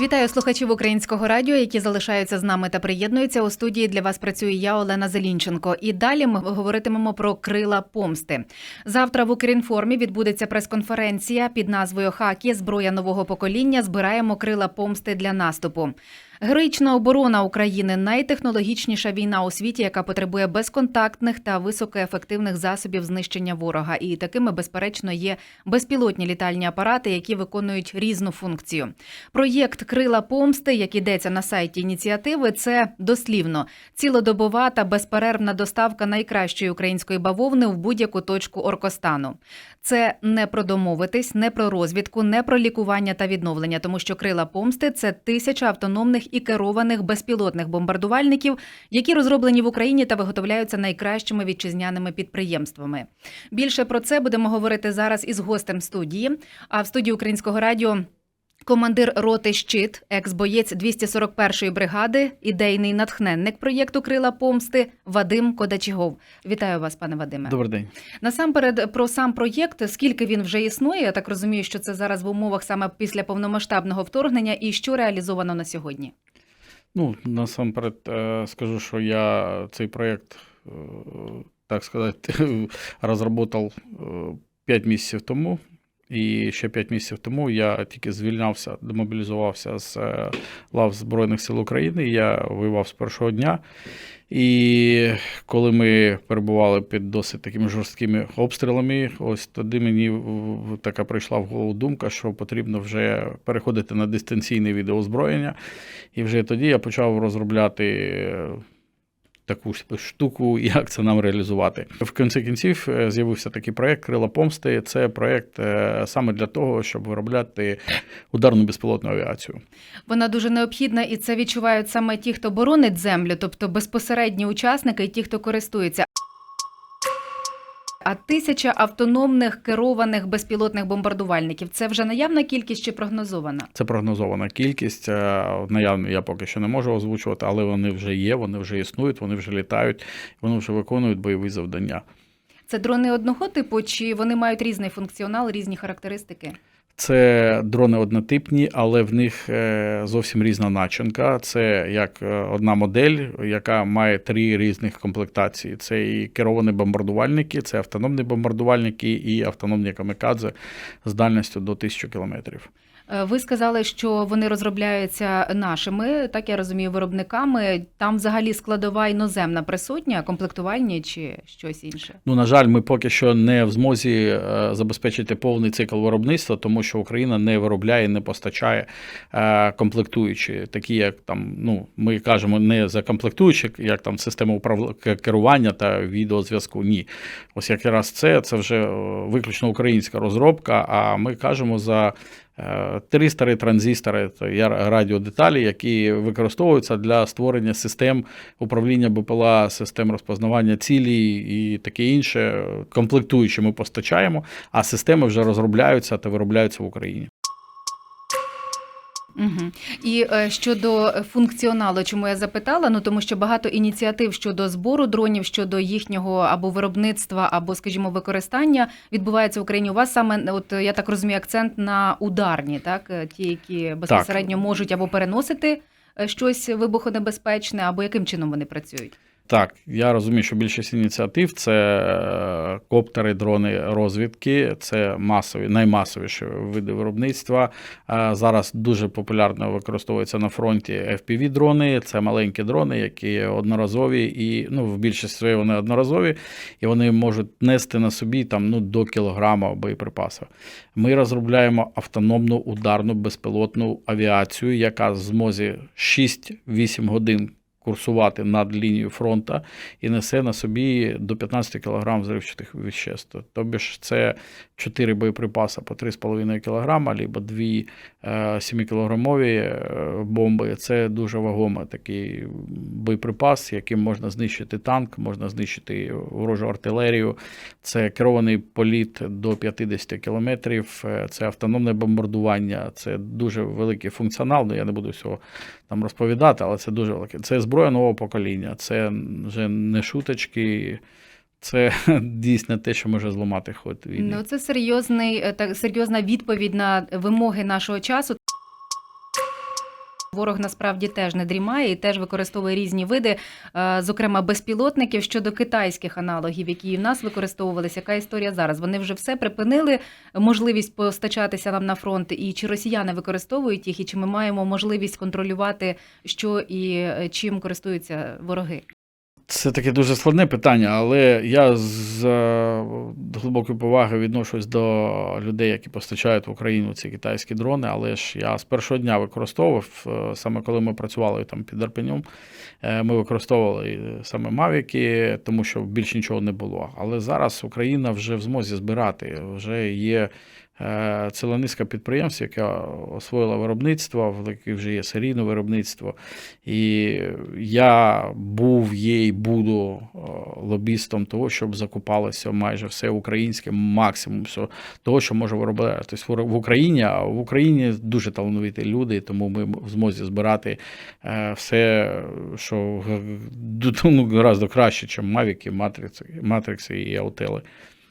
Вітаю слухачів українського радіо, які залишаються з нами та приєднуються у студії. Для вас працює я, Олена Зелінченко. І далі ми говоритимемо про крила помсти. Завтра в Укрінформі відбудеться прес-конференція під назвою Хакі Зброя нового покоління. Збираємо крила помсти для наступу. Героїчна оборона України найтехнологічніша війна у світі, яка потребує безконтактних та високоефективних засобів знищення ворога. І такими, безперечно, є безпілотні літальні апарати, які виконують різну функцію. Проєкт Крила помсти, як йдеться на сайті ініціативи, це дослівно цілодобова та безперервна доставка найкращої української бавовни в будь-яку точку Оркостану. Це не про домовитись, не про розвідку, не про лікування та відновлення, тому що крила помсти це тисяча автономних і керованих безпілотних бомбардувальників, які розроблені в Україні та виготовляються найкращими вітчизняними підприємствами. Більше про це будемо говорити зараз із гостем студії. А в студії Українського радіо. Командир роти Щит, екс-боєць 241-ї бригади, ідейний натхненник проєкту Крила помсти Вадим Кодачігов. Вітаю вас, пане Вадиме. Добрий день. Насамперед про сам проєкт, скільки він вже існує. Я так розумію, що це зараз в умовах саме після повномасштабного вторгнення, і що реалізовано на сьогодні. Ну, насамперед е, скажу, що я цей проєкт, е, так сказати, розробив 5 місяців тому. І ще 5 місяців тому я тільки звільнявся, демобілізувався з е, лав Збройних сил України. Я воював з першого дня. І коли ми перебували під досить такими жорсткими обстрілами, ось тоді мені така прийшла в голову думка, що потрібно вже переходити на дистанційне відеоозброєння. І вже тоді я почав розробляти таку штуку, як це нам реалізувати. В кінці кінців е, з'явився такий проект Крила помсти. Це проєкт е, саме для того, щоб виробляти ударну безпілотну авіацію. Вона дуже необхідна, і це відчувають саме ті, хто боронить землю, тобто безпосередні учасники і ті, хто користується. А тисяча автономних керованих безпілотних бомбардувальників це вже наявна кількість чи прогнозована? Це прогнозована кількість. е, Наявно я поки що не можу озвучувати, але вони вже є, вони вже існують, вони вже літають, вони вже виконують бойові завдання. Це дрони одного типу, чи вони мають різний функціонал, різні характеристики? Це дрони однотипні, але в них е, зовсім різна начинка. Це як е, одна модель, яка має три різних комплектації: це і керовані бомбардувальники, це автономні бомбардувальники і автономні камікадзе з дальністю до 1000 кілометрів. Е, Ви сказали, що вони розробляються нашими, так я розумію, виробниками. Там взагалі складова іноземна присутня, комплектувальні чи щось інше. Ну, на жаль, ми поки що не в змозі е, забезпечити повний цикл виробництва, тому що Україна не виробляє, не постачає е, комплектуючі, такі як там, ну ми кажемо, не за комплектуючі, як там система управ... к- керування та відеозв'язку. Ні, ось якраз це, це вже виключно українська розробка. А ми кажемо за. Е, Тристори, транзистори, то є радіодеталі, які використовуються для створення систем управління БПЛА, систем розпознавання цілі і таке інше. Комплектуючі ми постачаємо, а системи вже розробляються та виробляються в Україні. Угу. І е, щодо функціоналу, чому я запитала? Ну тому що багато ініціатив щодо збору дронів, щодо їхнього або виробництва, або, скажімо, використання відбувається в Україні. У вас саме от я так розумію, акцент на ударні, так Е, ті, які безпосередньо можуть або переносити е, щось вибухонебезпечне, або яким чином вони працюють. Так, я розумію, що більшість ініціатив це е, коптери, дрони розвідки, це масові, наймасовіші види виробництва. Е, Зараз дуже популярно використовуються на фронті FPV-дрони. Це маленькі дрони, які одноразові, і ну, в більшості своїй вони одноразові, і вони можуть нести на собі там, ну, до кілограма боєприпасів. Ми розробляємо автономну ударну безпілотну авіацію, яка змозі 6-8 годин курсувати над лінією фронту і несе на собі до 15 кг взривчатих веществ. Тобі ж це 4 боєприпаси по 3,5 кг, або 2 7-кілограмові бомби. Це дуже вагомий такий боєприпас, яким можна знищити танк, можна знищити ворожу артилерію. Це керований політ до 50 кілометрів, е, це автономне бомбардування, це дуже великий функціонал. Ну, я не буду всього там розповідати, але це дуже велике. Це зброя нового покоління, це вже не шуточки. Це дійсно те, що може зламати ход війни. Ну це серйозний е, так серйозна відповідь на вимоги нашого часу. Ворог насправді теж не дрімає і теж використовує різні види, е, зокрема безпілотників щодо китайських аналогів, які в нас використовувалися. Яка історія зараз? Вони вже все припинили можливість постачатися нам на фронт. І чи росіяни використовують їх, і чи ми маємо можливість контролювати, що і е, чим користуються вороги? Це таке дуже складне питання, але я з е, глибокою повагою відношусь до людей, які постачають в Україну ці китайські дрони. Але ж я з першого дня використовував, е, саме коли ми працювали там під Арпенем, е, ми використовували саме Мавіки, тому що більш нічого не було. Але зараз Україна вже в змозі збирати, вже є. Е, Ціла низка підприємств, яка освоїла виробництво, в яких вже є серійне виробництво. І я був, є і буду е, лобістом того, щоб закупалося майже все українське, максимум все того, що може вироблятись в Україні. А в Україні дуже талановиті люди, тому ми в змозі збирати е, все, що ну, гораздо краще, ніж Мавіки, Матрикси і Аутели.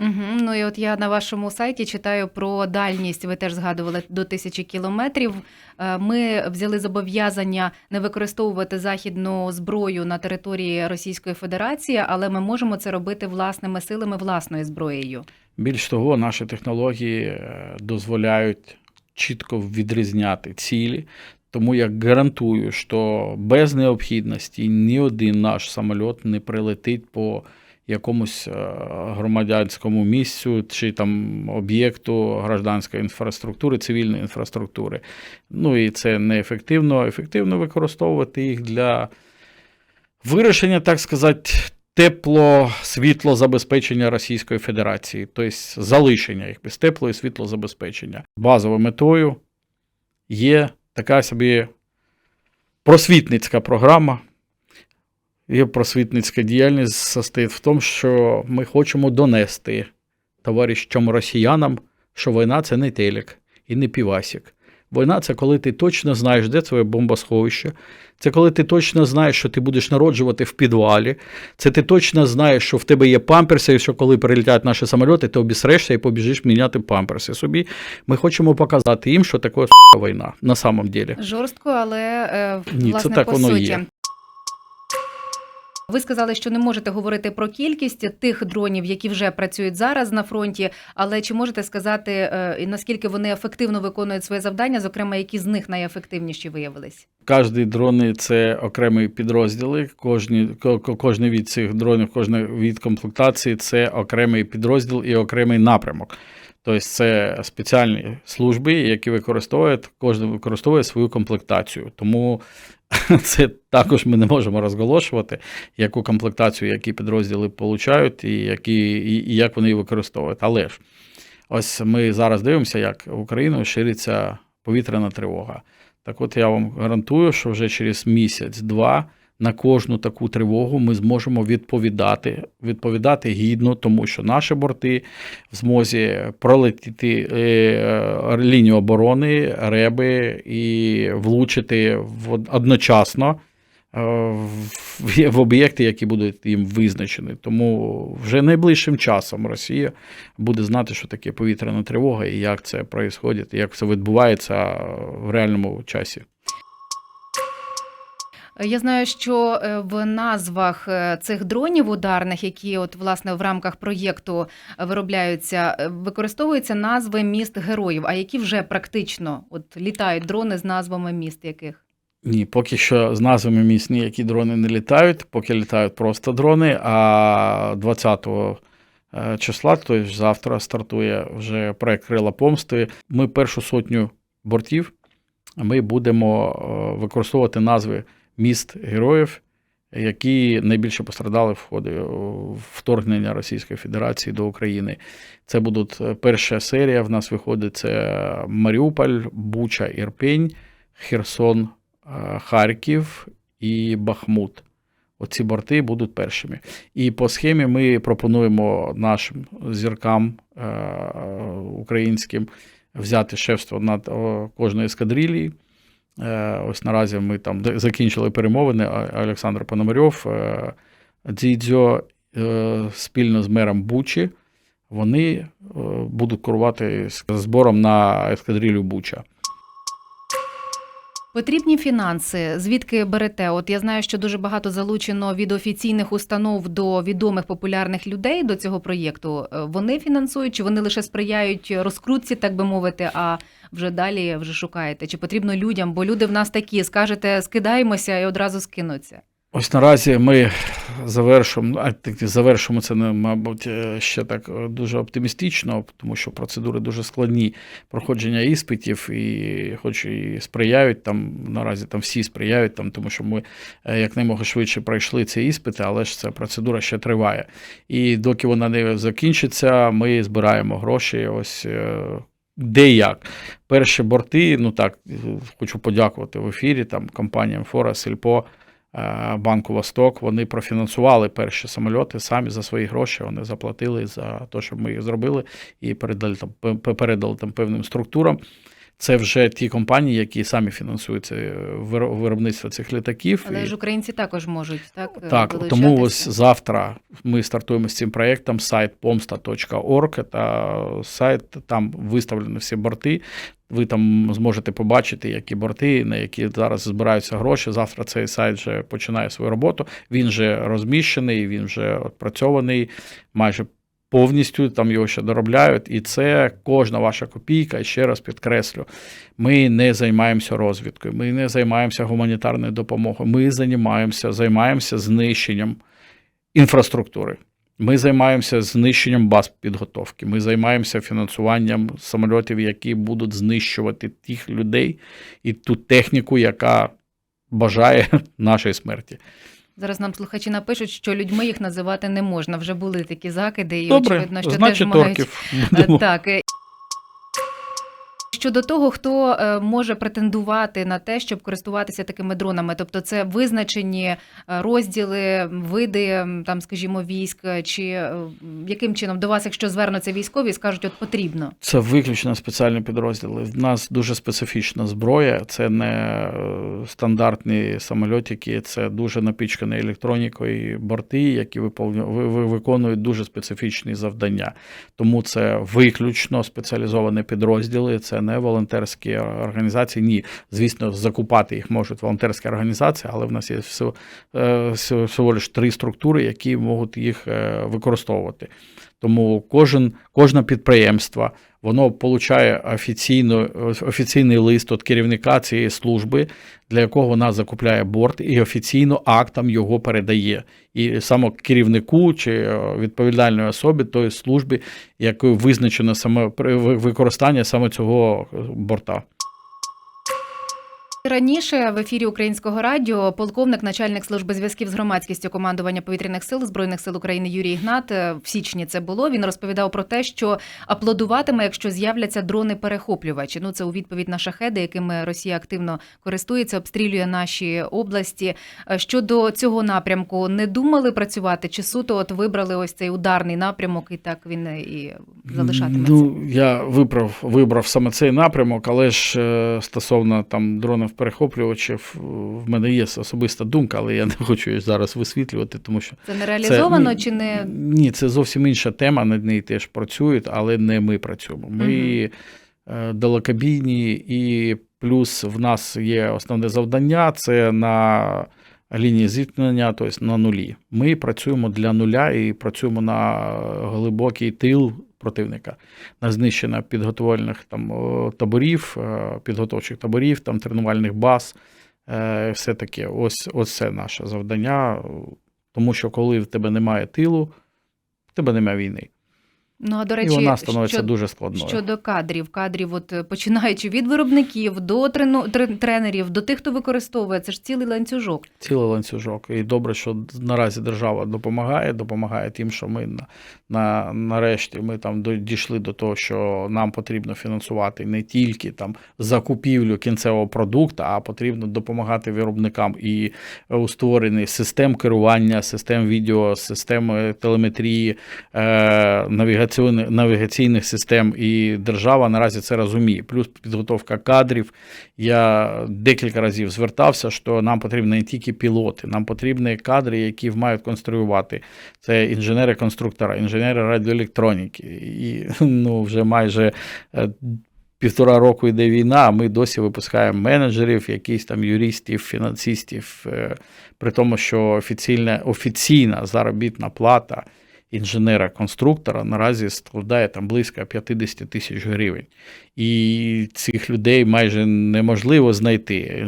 Угу. Ну і от я на вашому сайті читаю про дальність. Ви теж згадували до тисячі кілометрів. Е, Ми взяли зобов'язання не використовувати західну зброю на території Російської Федерації, але ми можемо це робити власними силами, власною зброєю. Більш того, наші технології е, дозволяють чітко відрізняти цілі. Тому я гарантую, що без необхідності ні один наш самоліт не прилетить по якомусь е, громадянському місцю чи там об'єкту гражданської інфраструктури, цивільної інфраструктури. Ну і це неефективно. Ефективно використовувати їх для вирішення, так сказати, тепло світлозабезпечення Російської Федерації, тобто залишення їх без тепло і світлозабезпечення. Базовою метою є така собі просвітницька програма. Є просвітницька діяльність состоїть в тому, що ми хочемо донести товаришам росіянам, що війна це не телек і не півасік. Війна це коли ти точно знаєш, де твоє бомбосховище. Це коли ти точно знаєш, що ти будеш народжувати в підвалі. Це ти точно знаєш, що в тебе є памперси, і що коли прилітають наші самоліти, ти обісрешся і побіжиш міняти памперси собі. Ми хочемо показати їм, що таке війна на самом деле. Жорстко, але е, Ні, це так по воно суті. є. Ви сказали, що не можете говорити про кількість тих дронів, які вже працюють зараз на фронті. Але чи можете сказати, е, наскільки вони ефективно виконують своє завдання, зокрема, які з них найефективніші виявились? Кожні дрони це окремі підрозділи. Кожні, ко- ко- кожний від цих дронів, кожний від комплектації це окремий підрозділ і окремий напрямок. Тобто це спеціальні служби, які використовують, кожен використовує свою комплектацію. Тому це також ми не можемо розголошувати, яку комплектацію, які підрозділи получають і, які, і, і як вони її використовують. Але ж ось ми зараз дивимося, як в Україну шириться повітряна тривога. Так от я вам гарантую, що вже через місяць-два на кожну таку тривогу ми зможемо відповідати, відповідати гідно, тому що наші борти в змозі пролетіти е, лінію оборони, реби і влучити одночасно е, в об'єкти, які будуть їм визначені. Тому вже найближчим часом Росія буде знати, що таке повітряна тривога і як це відбувається, як це відбувається в реальному часі. Я знаю, що е, в назвах е, цих дронів ударних, які от власне в рамках проєкту е, виробляються, використовуються назви міст героїв. А які вже практично от літають дрони з назвами міст яких? Ні, поки що з назвами місць ніякі дрони не літають, поки літають просто дрони. А 20 е, числа, тобто завтра, стартує вже проект Крила Помсти. Ми першу сотню бортів ми будемо використовувати назви міст героїв, які найбільше пострадали в ході е, вторгнення Російської Федерації до України. Це будуть е, перша серія. В нас виходить це Маріуполь, Буча, Ірпень, Херсон, е, Харків і Бахмут. Оці борти будуть першими. І по схемі ми пропонуємо нашим зіркам українським взяти шефство над кожної ескадрилії. Е, Ось наразі ми там закінчили перемовини. Олександр Пономарьов, е, Дзідзьо е, спільно з мером Бучі. Вони будуть керувати збором на ескадрилю Буча. Потрібні фінанси. Звідки берете? От я знаю, що дуже багато залучено від офіційних установ до відомих популярних людей до цього проєкту. Е, Вони фінансують, чи вони лише сприяють розкрутці, так би мовити, а вже далі вже шукаєте? Чи потрібно людям? Бо люди в нас такі, скажете, скидаємося і одразу скинуться. Ось наразі ми завершимо, а завершимо це, мабуть, е, ще так е, дуже оптимістично, тому що процедури дуже складні проходження іспитів, і хоч і сприяють там, наразі там всі сприяють, там, тому що ми е, якнаймога швидше пройшли ці іспити, але ж ця процедура ще триває. І доки вона не закінчиться, ми збираємо гроші. Ось де як. Перші борти, ну так, хочу подякувати в ефірі там компаніям Фора, Сільпо. Е, Банку Восток, вони профінансували перші самольоти самі за свої гроші. Вони заплатили за те, щоб ми їх зробили, і передали там передали там певним структурам. Це вже ті компанії, які самі фінансують це виробництво цих літаків. Але І- ж українці також можуть так е, так, долучатися? тому ось завтра ми стартуємо з цим проєктом сайт pomsta.org. Та сайт там виставлені всі борти. Ви там зможете побачити, які борти, на які зараз збираються гроші. Завтра цей сайт вже починає свою роботу. Він вже розміщений, він вже відпрацьований майже повністю. Там його ще доробляють. І це кожна ваша копійка. І ще раз підкреслю, ми не займаємося розвідкою, ми не займаємося гуманітарною допомогою. Ми займаємося, займаємося знищенням інфраструктури. Ми займаємося знищенням баз підготовки. Ми займаємося фінансуванням самольотів, які будуть знищувати тих людей і ту техніку, яка бажає нашої смерті. Зараз нам слухачі напишуть, що людьми їх називати не можна. Вже були такі закиди, і Добре, очевидно, що значить, теж мають орків Е. Так. Щодо того, хто е, може претендувати на те, щоб користуватися такими дронами, тобто це визначені е, розділи, види, там, скажімо, військ, чи е, яким чином до вас, якщо звернуться військові, скажуть, от потрібно. Це виключно спеціальні підрозділи. В нас дуже специфічна зброя. Це не стандартні самольотики, це дуже напічкані електронікою борти, які виконують дуже специфічні завдання. Тому це виключно спеціалізовані підрозділи, це не волонтерські організації. Ні, звісно, закупати їх можуть волонтерські організації, але в нас є всього, е, всього, лише три структури, які можуть їх е, використовувати. Тому кожен, кожне підприємство воно получає офіційно, офіційний лист від керівника цієї служби, для якого вона закупляє борт, і офіційно актом його передає. І саме керівнику чи е, відповідальної особі тої служби, якою визначено саме використання саме цього е, борта. Раніше в ефірі Українського радіо полковник, начальник служби зв'язків з громадськістю командування повітряних сил збройних сил України Юрій Ігнат е, в січні це було. Він розповідав про те, що аплодуватиме, якщо з'являться дрони-перехоплювачі. Ну це у відповідь на шахеди, якими Росія активно користується, обстрілює наші області. Е, Щодо цього напрямку, не думали працювати чи суто от вибрали ось цей ударний напрямок, і так він і залишатиметься. Ну, я вибрав, вибрав саме цей напрямок, але ж е, стосовно там дронів перехоплювачів, в мене є особиста думка, але я не хочу її зараз висвітлювати, тому що Це не реалізовано це, чи не Ні, це зовсім інша тема, над нею теж працюють, але не ми працюємо. Ми угу. далекобійні, і плюс в нас є основне завдання це на лінії зіткнення, тобто на нулі. Ми працюємо для нуля і працюємо на глибокий тил противника, на знищення підготувальних там таборів, е, підготовчих таборів, там тренувальних баз. е, Все таке. Ось, ось це наше завдання. Тому що коли в тебе немає тилу, в тебе немає війни. Ну а до І речі, вона становиться що- дуже складною. Щодо кадрів, кадрів, от е, починаючи від виробників до трену, тренерів, до тих, хто використовує, це ж цілий ланцюжок. Цілий ланцюжок. І добре, що наразі держава допомагає, допомагає тим, що ми на, на, нарешті ми там дійшли до того, що нам потрібно фінансувати не тільки там закупівлю кінцевого продукту, а потрібно допомагати виробникам і у створенні систем керування, систем відео, систем е, телеметрії, е, навігаційних, систем. І держава наразі це розуміє. Плюс підготовка кадрів. Я декілька разів звертався, що нам потрібні не тільки пілоти, нам потрібні кадри, які вмають конструювати. Це інженери-конструктора, інженери радіоелектроніки. І ну, вже майже е, півтора року йде війна, а ми досі випускаємо менеджерів, якісь там юристів, фінансистів, е, при тому, що офіційна, офіційна заробітна плата інженера-конструктора наразі складає там близько 50 тисяч гривень. І цих людей майже неможливо знайти.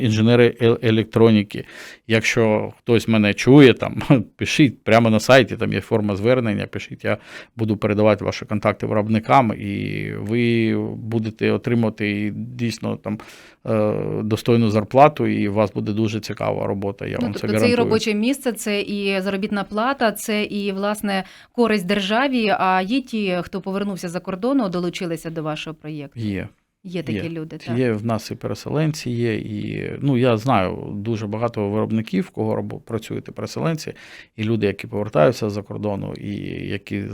Інженери, е- електроніки. Якщо хтось мене чує, там пишіть прямо на сайті, там є форма звернення, пишіть, я буду передавати ваші контакти виробникам, і ви будете отримувати дійсно там е, достойну зарплату, і у вас буде дуже цікава робота. Я Ну, вам це тобто це і робоче місце, це і заробітна плата, це і власне користь державі. А є ті, хто повернувся за кордону, долучилися до вашого проєкту. Є. Є такі Є. люди. Так. Є в нас і переселенці, є, і ну я знаю дуже багато виробників, в кого працюють і переселенці, і люди, які повертаються за кордону, і які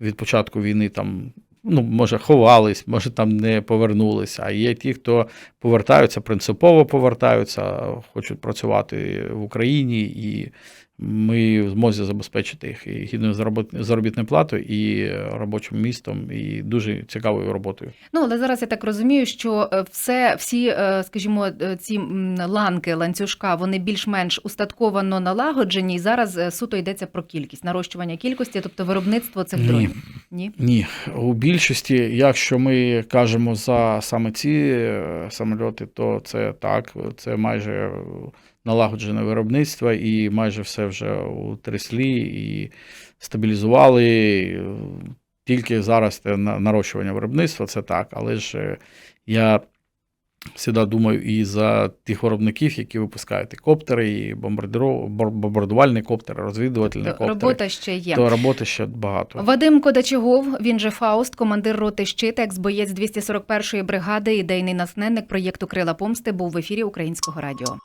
від початку війни там. Ну, може, ховались, може там не повернулися. А є ті, хто повертаються, принципово повертаються, хочуть працювати в Україні, і ми в змозі забезпечити їх і гідною заробітною платою, і робочим містом, і дуже цікавою роботою. Ну але зараз я так розумію, що е, все, всі, е, скажімо, е, ці ланки ланцюжка, вони більш-менш устатковано налагоджені, і зараз суто йдеться про кількість, нарощування кількості, тобто виробництво цих Ні. дронів. Ні. Ні, у більшості, якщо ми кажемо за саме ці самольоти, то це так, це майже налагоджене виробництво, і майже все вже утрясли і стабілізували. Тільки зараз на- нарощування виробництва, це так. Але ж е, я завжди думаю і за тих виробників, які випускають і коптери, і бомбардувальні коптери, розвідувальні коптери. робота ще є. То роботи ще багато. Вадим Кодачегов, він же Фауст, командир роти «Щит», екс-боєць 241-ї бригади, ідейний насненник проєкту Крила помсти, був в ефірі Українського радіо.